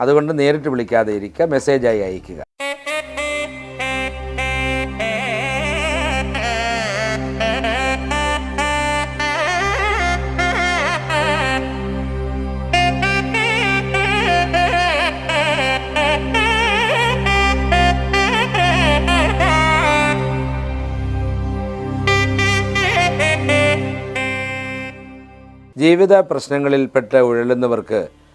അതുകൊണ്ട് നേരിട്ട് വിളിക്കാതെ ഇരിക്കുക മെസ്സേജായി അയക്കുക. ജീവിത പ്രശ്നങ്ങളിൽപ്പെട്ട് ഉഴലുന്നവർക്ക്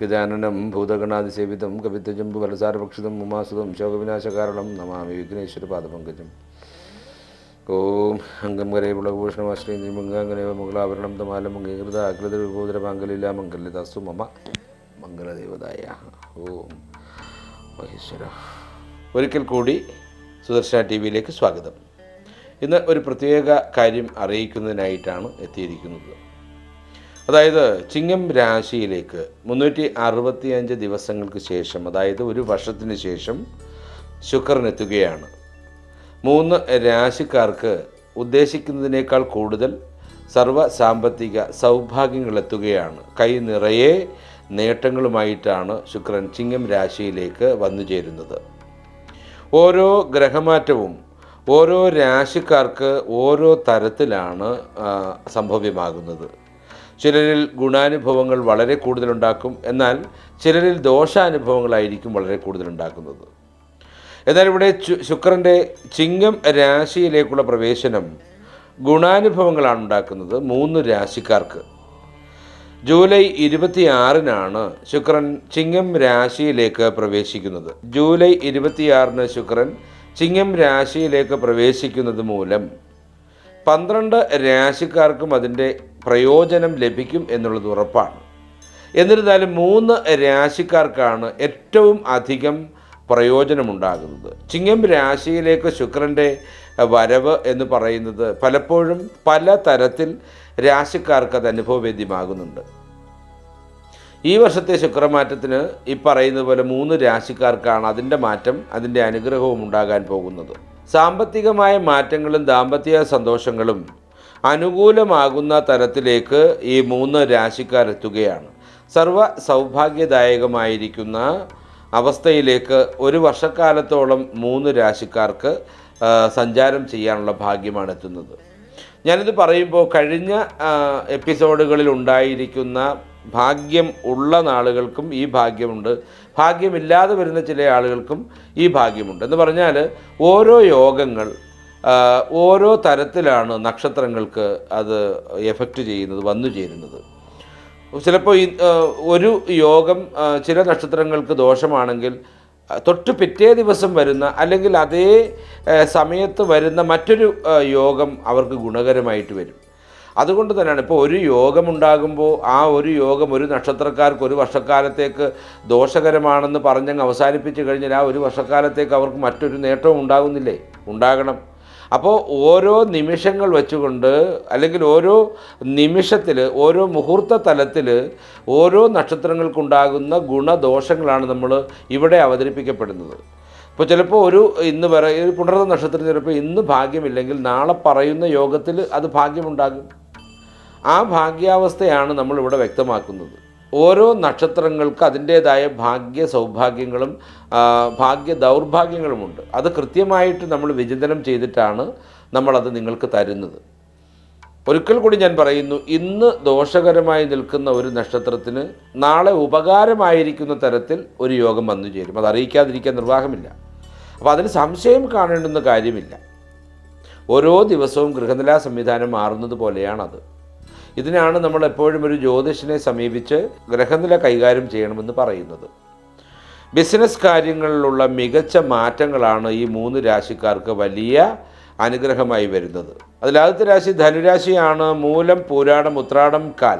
ഗജാനനം ഭൂതഗണാതിസേവിതം കവിത്വജം ഫലസാരഭക്ഷിതം ഉമാസുതം ശോകവിനാശകാരണം നമാമി വിഘ്നേശ്വര പാദപങ്കജം ഓം അംഗം കരേ പുളഭൂഷണമാശ്രീ മംഗാംഗനേവ മുകളാഭരണം തമാലം അംഗീകൃത അകൃത വിഭൂതര മംഗലില മംഗല്യതാസ്തു മമ മംഗളദേവതായ. ഓം മഹേശ്വര. ഒരിക്കൽ കൂടി സുദർശന ടി വിയിലേക്ക് സ്വാഗതം. ഇന്ന് ഒരു പ്രത്യേക കാര്യം അറിയിക്കുന്നതിനായിട്ടാണ് എത്തിയിരിക്കുന്നത്. അതായത് ചിങ്ങം രാശിയിലേക്ക് മുന്നൂറ്റി അറുപത്തിയഞ്ച് ദിവസങ്ങൾക്ക് ശേഷം അതായത് ഒരു വർഷത്തിന് ശേഷം ശുക്രൻ എത്തുകയാണ് മൂന്ന് രാശിക്കാർക്ക് ഉദ്ദേശിക്കുന്നതിനേക്കാൾ കൂടുതൽ സർവ സാമ്പത്തിക സൗഭാഗ്യങ്ങൾ എത്തുകയാണ്. കൈ നിറയെ നേട്ടങ്ങളുമായിട്ടാണ് ശുക്രൻ ചിങ്ങം രാശിയിലേക്ക് വന്നു ചേരുന്നത്. ഓരോ ഗ്രഹമാറ്റവും ഓരോ രാശിക്കാർക്ക് ഓരോ തരത്തിലാണ് സംഭവ്യമാകുന്നത്. ചിലരിൽ ഗുണാനുഭവങ്ങൾ വളരെ കൂടുതലുണ്ടാക്കും എന്നാൽ ചിലരിൽ ദോഷാനുഭവങ്ങളായിരിക്കും വളരെ കൂടുതലുണ്ടാക്കുന്നത്. എന്നാൽ ഇവിടെ ശുക്രന്റെ ചിങ്ങം രാശിയിലേക്കുള്ള പ്രവേശനം ഗുണാനുഭവങ്ങളാണ് ഉണ്ടാക്കുന്നത് മൂന്ന് രാശിക്കാർക്ക്. ജൂലൈ ഇരുപത്തിയാറിനാണ് ശുക്രൻ ചിങ്ങം രാശിയിലേക്ക് പ്രവേശിക്കുന്നത്. ജൂലൈ ഇരുപത്തിയാറിന് ശുക്രൻ ചിങ്ങം രാശിയിലേക്ക് പ്രവേശിക്കുന്നത് മൂലം പന്ത്രണ്ട് രാശിക്കാർക്കും അതിന്റെ പ്രയോജനം ലഭിക്കും എന്നുള്ളത് ഉറപ്പാണ്. എന്നിരുന്നാലും മൂന്ന് രാശിക്കാർക്കാണ് ഏറ്റവും അധികം പ്രയോജനമുണ്ടാകുന്നത്. ചിങ്ങം രാശിയിലേക്ക് ശുക്രന്റെ വരവ് എന്ന് പറയുന്നത് പലപ്പോഴും പല തരത്തിൽ രാശിക്കാർക്ക് അത് അനുഭവവേദ്യമാകുന്നുണ്ട്. ഈ വർഷത്തെ ശുക്രമാറ്റത്തിന് ഈ പറയുന്ന പോലെ മൂന്ന് രാശിക്കാർക്കാണ് അതിന്റെ മാറ്റം അതിന്റെ അനുഗ്രഹവും ഉണ്ടാകാൻ പോകുന്നത്. സാമ്പത്തികമായ മാറ്റങ്ങളും ദാമ്പത്യ സന്തോഷങ്ങളും അനുകൂലമാകുന്ന തരത്തിലേക്ക് ഈ മൂന്ന് രാശിക്കാരെത്തുകയാണ്. സർവ സൗഭാഗ്യദായകമായിരിക്കുന്ന അവസ്ഥയിലേക്ക് ഒരു വർഷക്കാലത്തോളം മൂന്ന് രാശിക്കാർക്ക് സഞ്ചാരം ചെയ്യാനുള്ള ഭാഗ്യമാണ് എത്തുന്നത്. ഞാനിത് പറയുമ്പോൾ കഴിഞ്ഞ എപ്പിസോഡുകളിൽ ഉണ്ടായിരിക്കുന്ന ഭാഗ്യം ഉള്ള നാളുകൾക്കും ഈ ഭാഗ്യമുണ്ട്. ഭാഗ്യമില്ലാതെ വരുന്ന ചില ആളുകൾക്കും ഈ ഭാഗ്യമുണ്ട്. എന്ന് പറഞ്ഞാൽ ഓരോ യോഗങ്ങൾ ഓരോ തരത്തിലാണ് നക്ഷത്രങ്ങൾക്ക് അത് എഫക്റ്റ് ചെയ്യുന്നത് വന്നു ചേരുന്നത്. ചിലപ്പോൾ ഈ ഒരു യോഗം ചില നക്ഷത്രങ്ങൾക്ക് ദോഷമാണെങ്കിൽ തൊട്ട് പിറ്റേ ദിവസം വരുന്ന അല്ലെങ്കിൽ അതേ സമയത്ത് വരുന്ന മറ്റൊരു യോഗം അവർക്ക് ഗുണകരമായിട്ട് വരും. അതുകൊണ്ട് തന്നെയാണ് ഇപ്പോൾ ഒരു യോഗം ഉണ്ടാകുമ്പോൾ ആ ഒരു യോഗം ഒരു നക്ഷത്രക്കാർക്ക് ഒരു വർഷക്കാലത്തേക്ക് ദോഷകരമാണെന്ന് പറഞ്ഞങ്ങ് അവസാനിപ്പിച്ച് കഴിഞ്ഞാൽ ആ ഒരു വർഷക്കാലത്തേക്ക് അവർക്ക് മറ്റൊരു നേട്ടവും ഉണ്ടാകുന്നില്ലേ? ഉണ്ടാകണം. അപ്പോൾ ഓരോ നിമിഷങ്ങൾ വെച്ചുകൊണ്ട് അല്ലെങ്കിൽ ഓരോ നിമിഷത്തിൽ ഓരോ മുഹൂർത്ത തലത്തിൽ ഓരോ നക്ഷത്രങ്ങൾക്കുണ്ടാകുന്ന ഗുണദോഷങ്ങളാണ് നമ്മൾ ഇവിടെ അവതരിപ്പിക്കപ്പെടുന്നത്. ഇപ്പോൾ ചിലപ്പോൾ ഒരു ഇന്ന് പറയുന്ന ഒരു പുണർന്ന നക്ഷത്രം ചിലപ്പോൾ ഇന്ന് ഭാഗ്യമില്ലെങ്കിൽ നാളെ പറയുന്ന യോഗത്തിൽ അത് ഭാഗ്യമുണ്ടാകും. ആ ഭാഗ്യാവസ്ഥയാണ് നമ്മളിവിടെ വ്യക്തമാക്കുന്നത്. ഓരോ നക്ഷത്രങ്ങൾക്ക് അതിന്റേതായ ഭാഗ്യ സൗഭാഗ്യങ്ങളും ഭാഗ്യ ദൗർഭാഗ്യങ്ങളുമുണ്ട്. അത് കൃത്യമായിട്ട് നമ്മൾ വിചിന്തനം ചെയ്തിട്ടാണ് നമ്മളത് നിങ്ങൾക്ക് തരുന്നത്. ഒരിക്കൽ കൂടി ഞാൻ പറയുന്നു ഇന്ന് ദോഷകരമായി നിൽക്കുന്ന ഒരു നക്ഷത്രത്തിന് നാളെ ഉപകാരമായിരിക്കുന്ന തരത്തിൽ ഒരു യോഗം വന്നു ചേരും. അത് അറിയിക്കാതിരിക്കാൻ നിർവാഹമില്ല. അപ്പോൾ അതിന് സംശയം കാണേണ്ടുന്ന കാര്യമില്ല. ഓരോ ദിവസവും ഗൃഹനില സംവിധാനം മാറുന്നത് പോലെയാണത്. ഇതിനാണ് നമ്മൾ എപ്പോഴും ഒരു ജ്യോതിഷനെ സമീപിച്ച് ഗ്രഹനില കൈകാര്യം ചെയ്യണമെന്ന് പറയുന്നത്. ബിസിനസ് കാര്യങ്ങളിലുള്ള മികച്ച മാറ്റങ്ങളാണ് ഈ മൂന്ന് രാശിക്കാർക്ക് വലിയ അനുഗ്രഹമായി വരുന്നത്. അതിൽ ആദ്യത്തെ രാശി ധനുരാശിയാണ്. മൂലം പൂരാടം ഉത്രാടം കാൽ.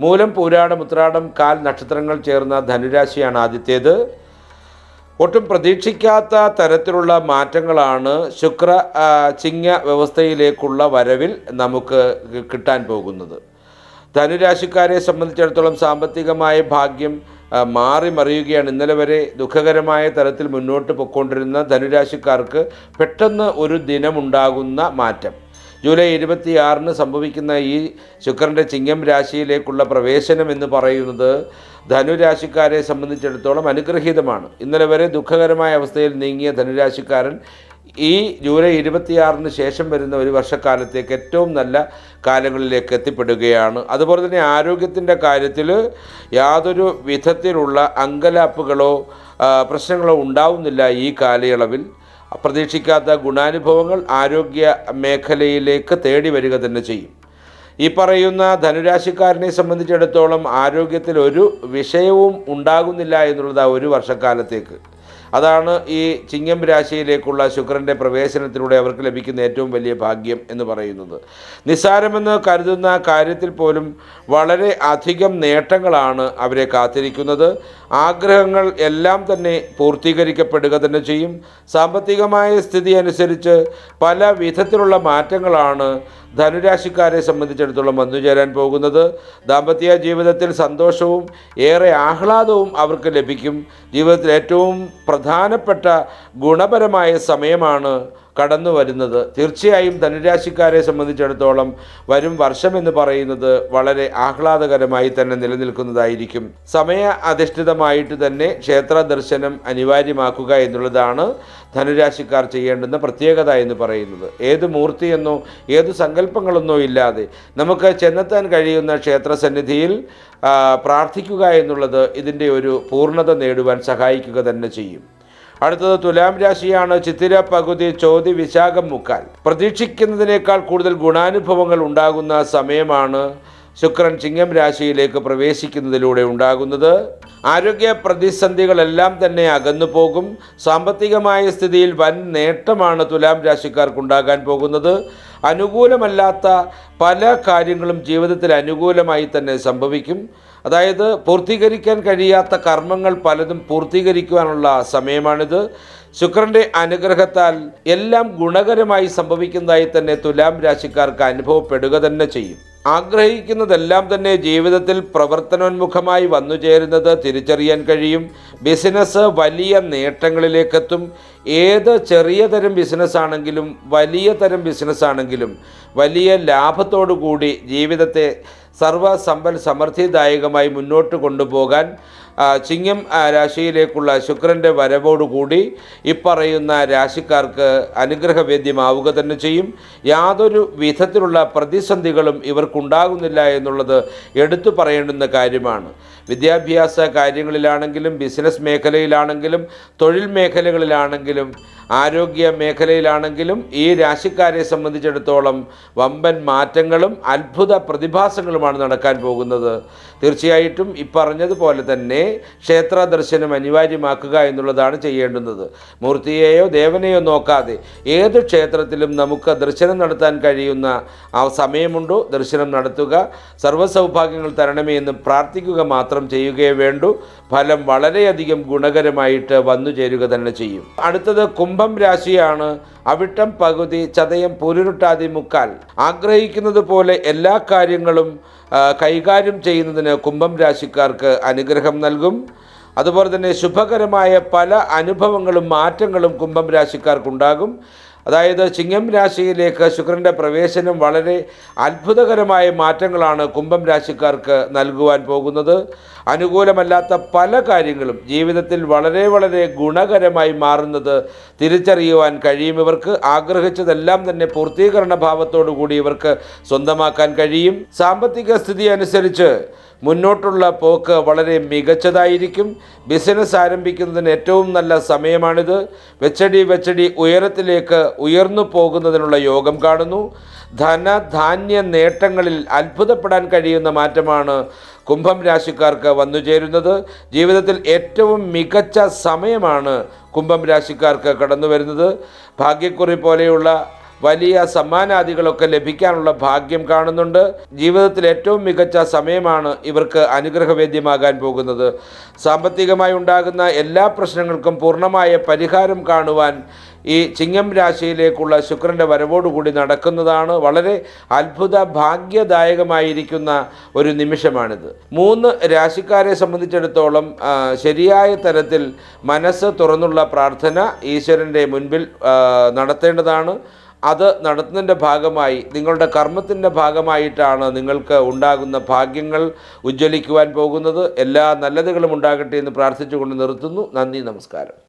മൂലം പൂരാടം ഉത്രാടം കാൽ നക്ഷത്രങ്ങൾ ചേർന്ന ധനുരാശിയാണ് ആദ്യത്തേത്. ഒട്ടും പ്രതീക്ഷിക്കാത്ത തരത്തിലുള്ള മാറ്റങ്ങളാണ് ശുക്ര ചിങ്ങ വ്യവസ്ഥയിലേക്കുള്ള വരവിൽ നമുക്ക് കിട്ടാൻ പോകുന്നത്. ധനുരാശിക്കാരെ സംബന്ധിച്ചിടത്തോളം സാമ്പത്തികമായ ഭാഗ്യം മാറി മറിയുകയാണ്. ഇന്നലെ വരെ ദുഃഖകരമായ തരത്തിൽ മുന്നോട്ട് പൊയ്ക്കൊണ്ടിരുന്ന ധനുരാശിക്കാർക്ക് പെട്ടെന്ന് ഒരു ദിനമുണ്ടാകുന്ന മാറ്റം. ജൂലൈ ഇരുപത്തിയാറിന് സംഭവിക്കുന്ന ഈ ശുക്രന്റെ ചിങ്ങം രാശിയിലേക്കുള്ള പ്രവേശനം എന്ന് പറയുന്നത് ധനുരാശിക്കാരെ സംബന്ധിച്ചിടത്തോളം അനുഗ്രഹീതമാണ്. ഇന്നലെ വരെ ദുഃഖകരമായ അവസ്ഥയിൽ നീങ്ങിയ ധനുരാശിക്കാരൻ ഈ ജൂലൈ ഇരുപത്തിയാറിന് ശേഷം വരുന്ന ഒരു വർഷക്കാലത്തേക്ക് ഏറ്റവും നല്ല കാലങ്ങളിലേക്ക് എത്തിപ്പെടുകയാണ്. അതുപോലെ തന്നെ ആരോഗ്യത്തിന്റെ കാര്യത്തിൽ യാതൊരു വിധത്തിലുള്ള അങ്കലാപ്പുകളോ പ്രശ്നങ്ങളോ ഉണ്ടാവുന്നില്ല ഈ കാലയളവിൽ. പ്രതീക്ഷിക്കാത്ത ഗുണാനുഭവങ്ങൾ ആരോഗ്യ മേഖലയിലേക്ക് തേടി വരിക തന്നെ ചെയ്യും. ഈ പറയുന്ന ധനുരാശിക്കാരനെ സംബന്ധിച്ചിടത്തോളം ആരോഗ്യത്തിൽ ഒരു വിഷയവും ഉണ്ടാകുന്നില്ല എന്നുള്ളത് ആ ഒരു വർഷക്കാലത്തേക്ക്. അതാണ് ഈ ചിങ്ങം രാശിയിലേക്കുള്ള ശുക്രന്റെ പ്രവേശനത്തിലൂടെ അവർക്ക് ലഭിക്കുന്ന ഏറ്റവും വലിയ ഭാഗ്യം എന്ന് പറയുന്നത്. നിസ്സാരമെന്ന് കരുതുന്ന കാര്യത്തിൽ പോലും വളരെ അധികം നേട്ടങ്ങളാണ് അവരെ കാത്തിരിക്കുന്നത്. ആഗ്രഹങ്ങൾ എല്ലാം തന്നെ പൂർത്തീകരിക്കപ്പെടുക തന്നെ ചെയ്യും. സാമ്പത്തികമായ സ്ഥിതി അനുസരിച്ച് പല വിധത്തിലുള്ള മാറ്റങ്ങളാണ് ധനുരാശിക്കാരെ സംബന്ധിച്ചിടത്തോളം വന്നു ചേരാൻ പോകുന്നത് ദാമ്പത്യ ജീവിതത്തിൽ സന്തോഷവും ഏറെ ആഹ്ലാദവും അവർക്ക് ലഭിക്കും. ജീവിതത്തിൽ ഏറ്റവും പ്രധാനപ്പെട്ട ഗുണപരമായ സമയമാണ് കടന്നു വരുന്നത്. തീർച്ചയായും ധനുരാശിക്കാരെ സംബന്ധിച്ചിടത്തോളം വരും വർഷം എന്ന് പറയുന്നത് വളരെ ആഹ്ലാദകരമായി തന്നെ നിലനിൽക്കുന്നതായിരിക്കും. സമയ അധിഷ്ഠിതമായിട്ട് തന്നെ ക്ഷേത്ര ദർശനം അനിവാര്യമാക്കുക എന്നുള്ളതാണ് ധനുരാശിക്കാർ ചെയ്യേണ്ടുന്ന പ്രത്യേകത എന്ന് പറയുന്നത്. ഏത് മൂർത്തിയെന്നോ ഏത് സങ്കല്പങ്ങളെന്നോ ഇല്ലാതെ നമുക്ക് ചെന്നെത്താൻ കഴിയുന്ന ക്ഷേത്ര സന്നിധിയിൽ പ്രാർത്ഥിക്കുക എന്നുള്ളത് ഇതിന്റെ ഒരു പൂർണത നേടുവാൻ സഹായിക്കുക തന്നെ ചെയ്യും. അടുത്തത് തുലാം രാശിയാണ് ചിത്തിര പകുതി ചോതി വിശാഖം മുക്കാൽ. പ്രതീക്ഷിക്കുന്നതിനേക്കാൾ കൂടുതൽ ഗുണാനുഭവങ്ങൾ ഉണ്ടാകുന്ന സമയമാണ് ശുക്രൻ ചിങ്ങം രാശിയിലേക്ക് പ്രവേശിക്കുന്നതിലൂടെ ഉണ്ടാകുന്നത് ആരോഗ്യ പ്രതിസന്ധികളെല്ലാം തന്നെ അകന്നു പോകും. സാമ്പത്തികമായ സ്ഥിതിയിൽ വൻ നേട്ടമാണ് തുലാം രാശിക്കാർക്കുണ്ടാകാൻ പോകുന്നത്. അനുകൂലമല്ലാത്ത പല കാര്യങ്ങളും ജീവിതത്തിൽ അനുകൂലമായി തന്നെ സംഭവിക്കും. അതായത് പൂർത്തീകരിക്കാൻ കഴിയാത്ത കർമ്മങ്ങൾ പലതും പൂർത്തീകരിക്കുവാനുള്ള സമയമാണിത്. ശുക്രന്റെ അനുഗ്രഹത്താൽ എല്ലാം ഗുണകരമായി സംഭവിക്കുന്നതായി തന്നെ തുലാം രാശിക്കാർക്ക് അനുഭവപ്പെടുക തന്നെ ചെയ്യും. ആഗ്രഹിക്കുന്നതെല്ലാം തന്നെ ജീവിതത്തിൽ പ്രവർത്തനോന്മുഖമായി വന്നു ചേരുന്നത് തിരിച്ചറിയാൻ കഴിയും. ബിസിനസ് വലിയ നേട്ടങ്ങളിലേക്കെത്തും. ഏത് ചെറിയ തരം ബിസിനസ് ആണെങ്കിലും വലിയ തരം ബിസിനസ് ആണെങ്കിലും വലിയ ലാഭത്തോടു കൂടി ജീവിതത്തെ സർവസമ്പൽ സമൃദ്ധിദായകമായി മുന്നോട്ട് കൊണ്ടുപോകാൻ ചിങ്ങം രാശിയിലേക്കുള്ള ശുക്രന്റെ വരവോടുകൂടി ഇപ്പറയുന്ന രാശിക്കാർക്ക് അനുഗ്രഹവേദ്യമാവുക തന്നെ ചെയ്യും. യാതൊരു വിധത്തിലുള്ള പ്രതിസന്ധികളും ഇവർക്കുണ്ടാകുന്നില്ല എന്നുള്ളത് എടുത്തു പറയേണ്ടുന്ന കാര്യമാണ്. വിദ്യാഭ്യാസ കാര്യങ്ങളിലാണെങ്കിലും ബിസിനസ് മേഖലയിലാണെങ്കിലും തൊഴിൽ മേഖലകളിലാണെങ്കിലും ആരോഗ്യ മേഖലയിലാണെങ്കിലും ഈ രാശിക്കാരെ സംബന്ധിച്ചിടത്തോളം വമ്പൻ മാറ്റങ്ങളും അത്ഭുത പ്രതിഭാസങ്ങളുമാണ് നടക്കാൻ പോകുന്നത്. തീർച്ചയായിട്ടും ഇപ്പറഞ്ഞതുപോലെ തന്നെ ക്ഷേത്ര ദർശനം അനിവാര്യമാക്കുക എന്നുള്ളതാണ് ചെയ്യേണ്ടുന്നത്. മൂർത്തിയെയോ ദേവനെയോ നോക്കാതെ ഏത് ക്ഷേത്രത്തിലും നമുക്ക് ദർശനം നടത്താൻ കഴിയുന്ന ആ സമയമുണ്ടോ? ദർശനം നടത്തുക സർവസൗഭാഗ്യങ്ങൾ തരണമേ എന്ന് പ്രാർത്ഥിക്കുക മാത്രം ചെയ്യുകയേ വേണ്ടൂ. ഫലം വളരെയധികം ഗുണകരമായിട്ട് വന്നു ചേരുക തന്നെ ചെയ്യും. അടുത്തത് കുംഭം രാശിയാണ്. അവിട്ടം പകുതി ചതയം പുരുരുട്ടാതി മുക്കാൽ. ആഗ്രഹിക്കുന്നത് പോലെ എല്ലാ കാര്യങ്ങളും കൈകാര്യം ചെയ്യുന്നതിന് കുംഭം രാശിക്കാർക്ക് അനുഗ്രഹം നൽകും. അതുപോലെ തന്നെ ശുഭകരമായ പല അനുഭവങ്ങളും മാറ്റങ്ങളും കുംഭം രാശിക്കാർക്കുണ്ടാകും. അതായത് ചിങ്ങം രാശിയിലേക്ക് ശുക്രന്റെ പ്രവേശനം വളരെ അത്ഭുതകരമായ മാറ്റങ്ങളാണ് കുംഭം രാശിക്കാർക്ക് നൽകുവാൻ പോകുന്നത്. അനുകൂലമല്ലാത്ത പല കാര്യങ്ങളും ജീവിതത്തിൽ വളരെ വളരെ ഗുണകരമായി മാറുന്നത് തിരിച്ചറിയുവാൻ കഴിയും ഇവർക്ക്. ആഗ്രഹിച്ചതെല്ലാം തന്നെ പൂർത്തീകരണ ഭാവത്തോടു കൂടി ഇവർക്ക് സ്വന്തമാക്കാൻ കഴിയും. സാമ്പത്തിക സ്ഥിതി അനുസരിച്ച് മുന്നോട്ടുള്ള പോക്ക് വളരെ മികച്ചതായിരിക്കും. ബിസിനസ് ആരംഭിക്കുന്നതിന് ഏറ്റവും നല്ല സമയമാണിത്. വെച്ചടി വെച്ചടി ഉയരത്തിലേക്ക് ഉയർന്നു പോകുന്നതിനുള്ള യോഗം കാണുന്നു. ധനധാന്യ നേട്ടങ്ങളിൽ അത്ഭുതപ്പെടാൻ കഴിയുന്ന മാറ്റമാണ് കുംഭം രാശിക്കാർക്ക് വന്നു ചേരുന്നത്. ജീവിതത്തിൽ ഏറ്റവും മികച്ച സമയമാണ് കുംഭം രാശിക്കാർക്ക് കടന്നു വരുന്നത് ഭാഗ്യക്കുറി പോലെയുള്ള വലിയ സമ്മാനാദികളൊക്കെ ലഭിക്കാനുള്ള ഭാഗ്യം കാണുന്നുണ്ട്. ജീവിതത്തിൽ ഏറ്റവും മികച്ച സമയമാണ് ഇവർക്ക് അനുഗ്രഹവേദ്യമാകാൻ പോകുന്നത്. സാമ്പത്തികമായി ഉണ്ടാകുന്ന എല്ലാ പ്രശ്നങ്ങൾക്കും പൂർണമായ പരിഹാരം കാണുവാൻ ഈ ചിങ്ങം രാശിയിലേക്കുള്ള ശുക്രന്റെ വരവോടുകൂടി നടക്കുന്നതാണ് വളരെ അത്ഭുത ഭാഗ്യദായകമായിരിക്കുന്ന ഒരു നിമിഷമാണിത്. മൂന്ന് രാശിക്കാരെ സംബന്ധിച്ചിടത്തോളം ശരിയായ തരത്തിൽ മനസ്സ് തുറന്നുള്ള പ്രാർത്ഥന ഈശ്വരന്റെ മുൻപിൽ നടത്തേണ്ടതാണ്. അത് നടത്തുന്നതിന്റെ ഭാഗമായി നിങ്ങളുടെ കർമ്മത്തിന്റെ ഭാഗമായിട്ടാണ് നിങ്ങൾക്ക് ഉണ്ടാകുന്ന ഭാഗ്യങ്ങൾ ഉജ്ജ്വലിക്കുവാൻ പോകുന്നത്. എല്ലാ നല്ലതുകളും ഉണ്ടാകട്ടെ എന്ന് പ്രാർത്ഥിച്ചുകൊണ്ട് നിർത്തുന്നു. നന്ദി നമസ്കാരം.